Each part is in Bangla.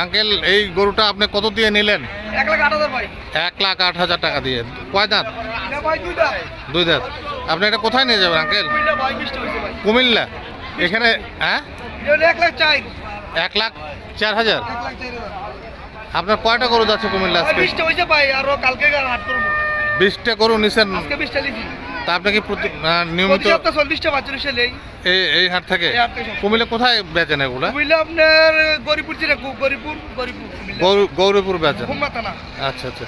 আঙ্কেল এই গরুটা আপনি কত দিয়ে নিলেন? এক লাখ আট হাজার টাকা দিয়ে। কয় দাঁত? দুই দাঁত। আপনি এটা কোথায় নিয়ে যাবেন আঙ্কেল? কুমিল্লা এখানে হ্যাঁ? এক লাখ চার। হাজার? আপনার কয়টা গরু যাচ্ছে কুমিল্লা আজকে? বিশটা গরু নিছেন। তা নিয়মিত চল্লিশটা এই হাট থেকে। কুমিল্লা কোথায় বেচেন এগুলা? বুঝলে আপনার গরিপুর জেলা গরিপুর গরিপুর গৌরীপুর বেচেন। আচ্ছা আচ্ছা।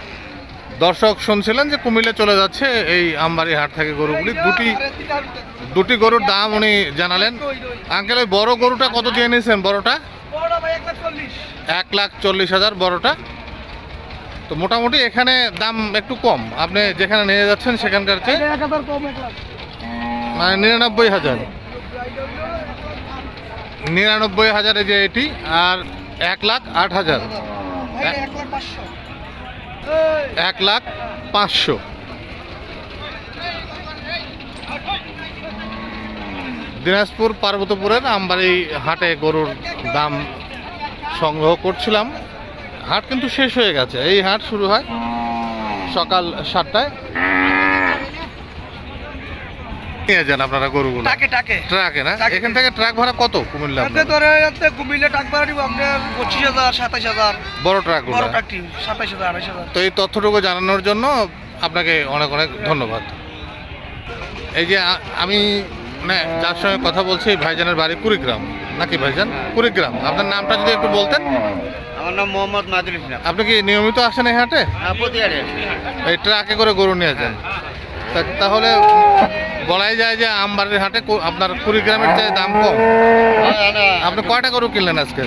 দর্শক শুনছিলেন যে কুমিল্লা চলে যাচ্ছে এই আমবাড়ি হাট থেকে গরুগুলি। দুটি দুটি গরুর দাম উনি জানালেন। আঙ্কেল ওই বড় গরুটা কত দিয়ে নিয়েছেন? বড়টা? এক লাখ চল্লিশ হাজার বড়টা। তো মোটামুটি এখানে দাম একটু কম। আপনি যেখানে নিয়ে যাচ্ছেন সেখানকার চেয়ে মানে নিরানব্বই হাজার। নিরানব্বই হাজারে যে এটি, আর এক লাখ আট হাজার। এক লাখ পাঁচশো। দিনাজপুর পার্বতীপুরের আমবাড়ি হাটে গরুর দাম সংগ্রহ করছিলাম। হাট কিন্তু শেষ হয়ে গেছে। এই হাট শুরু হয় সকাল সাতটায়। নিয়ে যান আপনারা গরুগুলো। ট্রাকে না? এখান থেকে ট্রাক ভাড়া কত কুমিল্লা আপনি ধরে যাতে কুমিল্লা টাক ভাড়া দিব আপনার পঁচিশ হাজার সাতাশ হাজার। বড় ট্রাকগুলো? বড় টাকটি সাতাশ হাজার আড়াইশ হাজার। তো এই তথ্যটুকু জানানোর জন্য আপনাকে অনেক অনেক ধন্যবাদ। এই যে আমি মানে যার সঙ্গে কথা বলছি ভাইজানের বাড়ি কুড়িগ্রাম। নাকি ভাইজান? কুড়িগ্রাম। আপনার নামটা যদি একটু বলতেন। আমার নাম মোহাম্মদ মাদুল ইসলাম আপনি কি নিয়মিত আসেন এই হাটে? হ্যাঁ প্রতিহারে এই ট্রাকে করে গরু নিয়ে যান। তাহলে বলাই যায় যে আমবাড়ির হাটে আপনার আপনার কুড়িগ্রামের চেয়ে দাম কম। আপনি কয়টা গরু কিনলেন আজকে?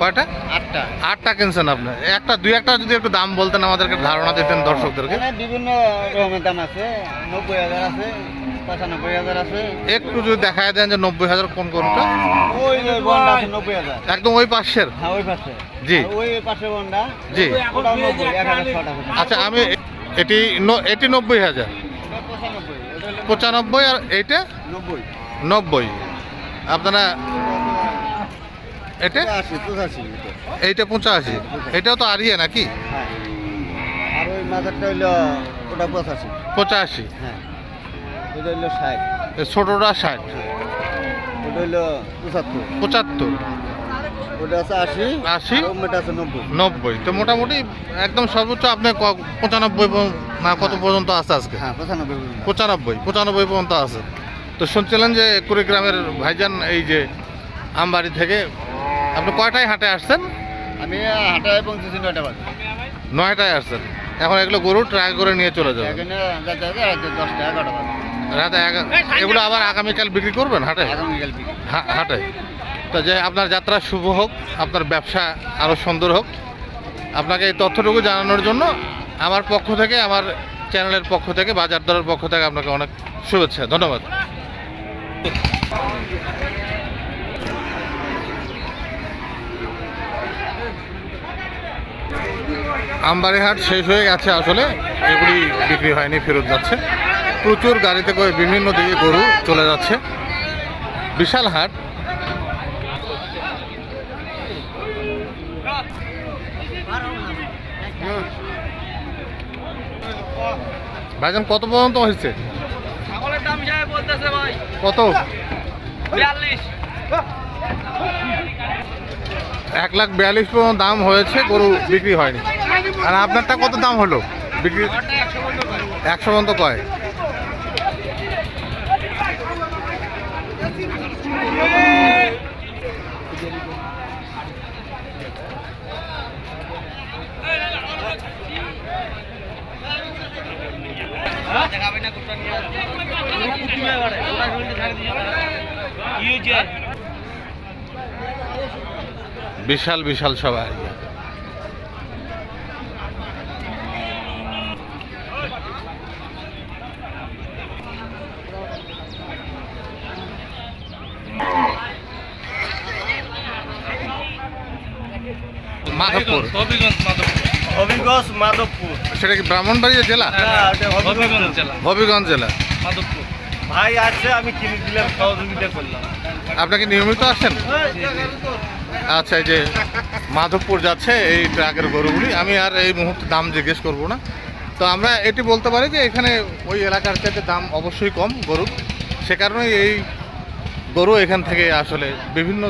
কয়টা? আটটা। আটটা কিনছেন আপনি। একটা দুই একটা যদি একটু দাম বলতেন আমাদেরকে ধারণা দিতেন দর্শকদেরকে। বিভিন্ন রকমের দাম আছে। নব্বই হাজার আছে পঁচানব্বই হাজার আছে। একটু যদি দেখায় দেন যে নব্বই হাজার কোন কোনটা ওই বন্ডা আছে নব্বই হাজার। একদম ওই পাশের? হ্যাঁ ওই পাশে। জি। ওই পাশে বন্ডা জি। ওটাও নব্বই এক হাজার ছটা আচ্ছা আমি এটি এটি নব্বই হাজার। পঁচানব্বই আর এইটা? নব্বই। নব্বই। আপনারা এটা? আশি পঁচাশি এইটা পঁচাশি? এটাও তো আরিয়ে নাকি? হ্যাঁ। আর ওই মাজারটা হইল ওটা পঁচাশি। পঁচাশি? হ্যাঁ। ওটা হইল ষাট। ছোটটা ষাট। ওটা হইল পঁচাত্তর। পঁচাত্তর। ওটা আছে আশি আশি। ওটা আছে নব্বই। নব্বই। তো মোটামুটি একদম সর্বোচ্চ আপনি ক- পঁচানব্বই না কত পর্যন্ত আছে আজকে? হ্যাঁ পঁচানব্বই পঁচানব্বই পঁচানব্বই পর্যন্ত আছে। তো শুনছিলেন যে কুড়িগ্রামের ভাইজান এই যে আমবাড়ি থেকে আপনি কয়টায় হাটে আসছেন? আমি হাটায় পৌঁছেছি নয়টা বাজে। নয়টায় আসছেন। এখন এগুলো গরু ট্রাই করে নিয়ে চলে রাত দশটা এগারোটা বাজে। রাতে এগুলো আবার আগামীকাল বিক্রি করবেন হাটে? হাটে। তো যে আপনার যাত্রা শুভ হোক আপনার ব্যবসা আরও সুন্দর হোক আপনাকে এই তথ্যটুকু জানানোর জন্য আমার পক্ষ থেকে আমার চ্যানেলের পক্ষ থেকে বাজার দরের পক্ষ থেকে আপনাকে অনেক শুভেচ্ছা। ধন্যবাদ। আমবাড়ি হাট শেষ হয়ে গেছে আসলে। এগুলি বিক্রি হয়নি ফেরত যাচ্ছে। প্রচুর গাড়িতে করে বিভিন্ন দিকে গরু চলে যাচ্ছে। বিশাল হাট। ভাইজান কত পর্যন্ত হয়েছে? কত? বিয়াল্লিশ। এক লাখ বিয়াল্লিশ পর্যন্ত দাম হয়েছে গরু বিক্রি হয়নি। আর আপনারটা কত দাম হলো? বিক্রি একশো পর্যন্ত কয়? বিশাল বিশাল সবাই মাধবপুর। হবিগঞ্জ মাধবপুর। সেটা কি ব্রাহ্মণবাড়িয়া জেলা? হবিগঞ্জ। জেলা। হবিগঞ্জ জেলা। মাধবপুর। ভাই আসছে আমি কিনে দিলাম সহযোগিতা করলাম। আপনাকে নিয়মিত আসেন আচ্ছা এই যে মাধবপুর যাচ্ছে, এই ট্রাকের গরুগুলি। আমি আর এই মুহূর্তে দাম জিজ্ঞেস করব না। তো আমরা এটি বলতে পারি যে এখানে ওই এলাকার চাইতে দাম অবশ্যই কম গরুর সে কারণে এই গরু এখান থেকে আসলে বিভিন্ন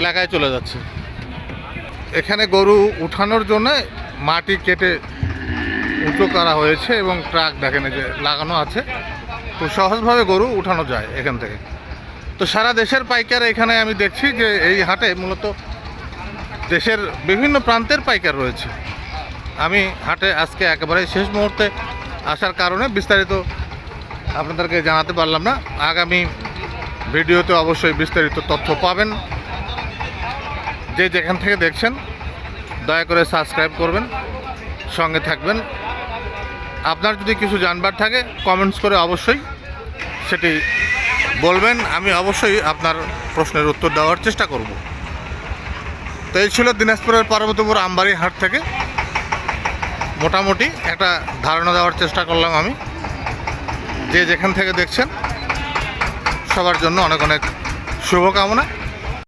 এলাকায় চলে যাচ্ছে। এখানে গরু উঠানোর জন্য মাটি কেটে উঁচু করা হয়েছে এবং ট্রাক দেখেন যে লাগানো আছে। তো সহজভাবে গরু উঠানো যায় এখান থেকে। তো সারা দেশের পাইকার এখানে আমি দেখছি যে এই হাটে মূলত দেশের বিভিন্ন প্রান্তের পাইকার রয়েছে। আমি হাটে আজকে একেবারে শেষ মুহূর্তে আসার কারণে বিস্তারিত আপনাদেরকে জানাতে পারলাম না। আগামী ভিডিওতে অবশ্যই বিস্তারিত তথ্য পাবেন। যে যেখান থেকে দেখছেন, দয়া করে সাবস্ক্রাইব করবেন, সঙ্গে থাকবেন। আপনার যদি কিছু জানবার থাকে, কমেন্টস করে অবশ্যই সেটি বলবেন, আমি অবশ্যই আপনার প্রশ্নের উত্তর দেওয়ার চেষ্টা করব। তো এই ছিল দিনাজপুরের পার্বতীপুর আমবাড়ি হাট থেকে। মোটামুটি একটা ধারণা দেওয়ার চেষ্টা করলাম আমি। যে যেখান থেকে দেখছেন, সবার জন্য অনেক অনেক শুভকামনা।